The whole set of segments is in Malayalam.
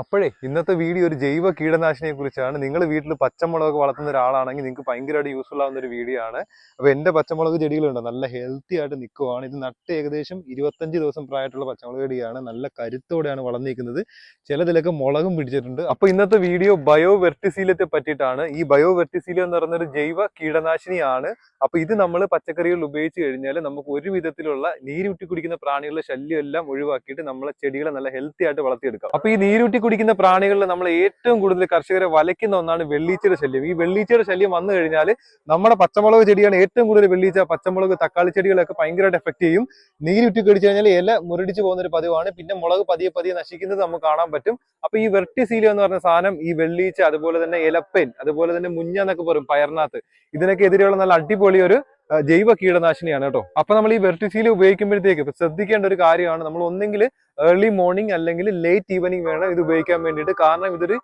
അപ്പോഴേ ഇന്നത്തെ വീഡിയോ ഒരു ജൈവ കീടനാശിനിയെ കുറിച്ചാണ്. നിങ്ങൾ വീട്ടിൽ പച്ചമുളക് വളർത്തുന്ന ഒരാളാണെങ്കിൽ നിങ്ങൾക്ക് ഭയങ്കരമായിട്ട് യൂസ്ഫുൾ ആവുന്ന ഒരു വീഡിയോ ആണ്. അപ്പോൾ എന്റെ പച്ചമുളക് ചെടികളുണ്ട്. നല്ല ഹെൽത്തി ആയിട്ട് നിൽക്കുവാണ്. ഇത് നട്ട് ഏകദേശം ഇരുപത്തഞ്ച് ദിവസം പ്രായമായിട്ടുള്ള പച്ചമുളക് ചെടിയാണ്. നല്ല കരുത്തോടെയാണ് വളർന്നിരിക്കുന്നത്. ചിലതിലൊക്കെ മുളകും പിടിച്ചിട്ടുണ്ട്. അപ്പോൾ ഇന്നത്തെ വീഡിയോ ബയോ വെർട്ടിസീലത്തെ പറ്റിയിട്ടാണ്. ഈ ബയോ വെർട്ടിസീലം എന്ന് പറയുന്ന ഒരു ജൈവ കീടനാശിനിയാണ്. അപ്പോൾ ഇത് നമ്മൾ പച്ചക്കറികളിൽ ഉപയോഗിച്ച് കഴിഞ്ഞാൽ നമുക്ക് ഒരു വിധത്തിലുള്ള നീരുട്ടി കുടിക്കുന്ന പ്രാണികളുടെ ശല്യം എല്ലാം ഒഴിവാക്കിയിട്ട് നമ്മളെ ചെടികളെ നല്ല ഹെൽത്തി ആയിട്ട് വളർത്തിയെടുക്കാം. അപ്പോൾ ഈ നീരൂറ്റി കുടിക്കുന്ന പ്രാണികളിൽ നമ്മൾ ഏറ്റവും കൂടുതൽ കർഷകരെ വലയ്ക്കുന്ന ഒന്നാണ് വെള്ളീച്ചയുടെ ശല്യം. ഈ വെള്ളീച്ചയുടെ ശല്യം വന്നു കഴിഞ്ഞാൽ നമ്മുടെ പച്ചമുളക് ചെടിയാണ് ഏറ്റവും കൂടുതൽ വെള്ളീച്ച പച്ചമുളക് തക്കാളി ചെടികളൊക്കെ ഭയങ്കരമായിട്ട് എഫക്ട് ചെയ്യും. നീരുറ്റി കടിച്ചു കഴിഞ്ഞാൽ ഇല മുരടിച്ച് പോകുന്ന ഒരു പതിവാണ്. പിന്നെ മുളക് പതിയെ പതിയെ നശിക്കുന്നത് നമുക്ക് കാണാൻ പറ്റും. അപ്പൊ ഈ വെർട്ടിസീലിയോ എന്ന് പറഞ്ഞ സാധനം ഈ വെള്ളീച്ച അതുപോലെ തന്നെ ഇലപ്പൻ അതുപോലെ തന്നെ മുഞ്ഞ എന്നൊക്കെ പറയും പയറിനകത്ത്. ഇതിനൊക്കെ എതിരെയുള്ള നല്ല അടിപൊളി ഒരു ജൈവ കീടനാശിനിയാണ് കേട്ടോ. അപ്പൊ നമ്മൾ ഈ വെർട്ടിസീൽ ഉപയോഗിക്കുമ്പോഴത്തേക്ക് ശ്രദ്ധിക്കേണ്ട ഒരു കാര്യമാണ്. നമ്മൾ ഒന്നെങ്കിൽ ഏർലി മോർണിംഗ് അല്ലെങ്കിൽ ലേറ്റ് ഈവനിങ് വേണം ഇത് ഉപയോഗിക്കാൻ വേണ്ടിയിട്ട്. കാരണം ഇതൊരു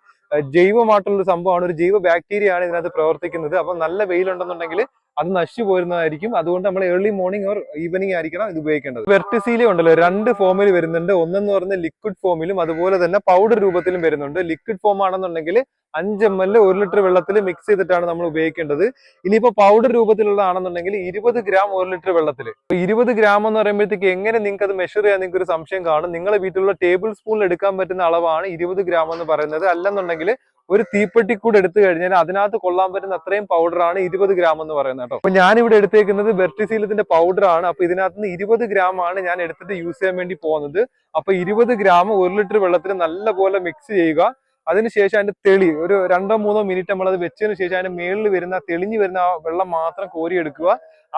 ജൈവമായിട്ടുള്ള സംഭവമാണ്. ഒരു ജൈവ ബാക്ടീരിയ ആണ് ഇതിനകത്ത് പ്രവർത്തിക്കുന്നത്. അപ്പൊ നല്ല വെയിലുണ്ടെന്നുണ്ടെങ്കിൽ അത് നശിച്ചു പോരുന്നതായിരിക്കും. അതുകൊണ്ട് നമ്മൾ ഏർലി മോർണിംഗ് ഓർ ഈവനിങ് ആയിരിക്കണം ഇത് ഉപയോഗിക്കേണ്ടത്. വെർട്ടിസീലി ഉണ്ടല്ലോ രണ്ട് ഫോമിൽ വരുന്നുണ്ട്. ഒന്നെന്ന് പറഞ്ഞ ലിക്വിഡ് ഫോമിലും അതുപോലെ തന്നെ പൗഡർ രൂപത്തിലും വരുന്നുണ്ട്. ലിക്വിഡ് ഫോം ആണെന്നുണ്ടെങ്കിൽ അഞ്ച് എം എൽ ഒരു ലിറ്റർ വെള്ളത്തിൽ മിക്സ് ചെയ്തിട്ടാണ് നമ്മൾ ഉപയോഗിക്കേണ്ടത്. ഇനിയിപ്പോ പൗഡർ രൂപത്തിലുള്ളതാണെന്നുണ്ടെങ്കിൽ ഇരുപത് ഗ്രാം ഒരു ലിറ്റർ വെള്ളത്തിൽ. ഇരുപത് ഗ്രാം എന്ന് പറയുമ്പോഴത്തേക്ക് എങ്ങനെ നിങ്ങൾക്ക് അത് മെഷർ ചെയ്യാൻ നിങ്ങൾക്ക് ഒരു സംശയം കാണും. നിങ്ങളുടെ വീട്ടിലുള്ള ടേബിൾ സ്പൂണിൽ എടുക്കാൻ പറ്റുന്ന അളവാണ് ഇരുപത് ഗ്രാം എന്ന് പറയുന്നത്. അല്ലെന്നുണ്ടെങ്കിൽ ഒരു തീപ്പെട്ടി കൂടെ എടുത്തു കഴിഞ്ഞാൽ അതിനകത്ത് കൊള്ളാൻ പറ്റുന്ന അത്രയും പൗഡറാണ് ഇരുപത് ഗ്രാം എന്ന് പറയുന്നത് കേട്ടോ. അപ്പൊ ഞാനിവിടെ എടുത്തേക്കുന്നത് ബെർട്ടിസീലത്തിന്റെ പൗഡറാണ് അപ്പൊ ഇതിനകത്ത് നിന്ന് ഇരുപത് ഗ്രാം ആണ് ഞാൻ എടുത്തിട്ട് യൂസ് ചെയ്യാൻ വേണ്ടി പോകുന്നത്. അപ്പൊ ഇരുപത് ഗ്രാം ഒരു ലിറ്റർ വെള്ളത്തിൽ നല്ലപോലെ മിക്സ് ചെയ്യുക. അതിനുശേഷം അതിന്റെ തെളി ഒരു രണ്ടോ മൂന്നോ മിനിറ്റ് നമ്മൾ അത് വെച്ചതിന് ശേഷം അതിന്റെ മേളിൽ വരുന്ന തെളിഞ്ഞു വരുന്ന ആ വെള്ളം മാത്രം കോരിയെടുക്കുക.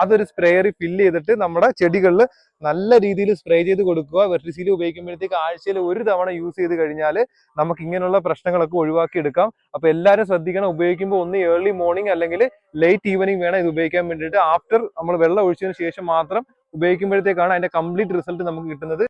അതൊരു സ്പ്രേയറിൽ ഫില്ല് ചെയ്തിട്ട് നമ്മുടെ ചെടികളിൽ നല്ല രീതിയിൽ സ്പ്രേ ചെയ്ത് കൊടുക്കുക. വെർട്ടിസീലി ഉപയോഗിക്കുമ്പോഴത്തേക്ക് ആഴ്ചയിൽ ഒരു തവണ യൂസ് ചെയ്ത് കഴിഞ്ഞാൽ നമുക്ക് ഇങ്ങനെയുള്ള പ്രശ്നങ്ങളൊക്കെ ഒഴിവാക്കി എടുക്കാം അപ്പൊ എല്ലാവരും ശ്രദ്ധിക്കണം. ഉപയോഗിക്കുമ്പോൾ ഒന്ന് ഏർലി മോർണിംഗ് അല്ലെങ്കിൽ ലേറ്റ് ഈവനിങ് വേണം ഇത് ഉപയോഗിക്കാൻ വേണ്ടിയിട്ട്. ആഫ്റ്റർ നമ്മൾ വെള്ളം ഒഴിച്ചതിന് ശേഷം മാത്രം ഉപയോഗിക്കുമ്പോഴത്തേക്കാണ് അതിന്റെ കംപ്ലീറ്റ് റിസൾട്ട് നമുക്ക് കിട്ടുന്നത്.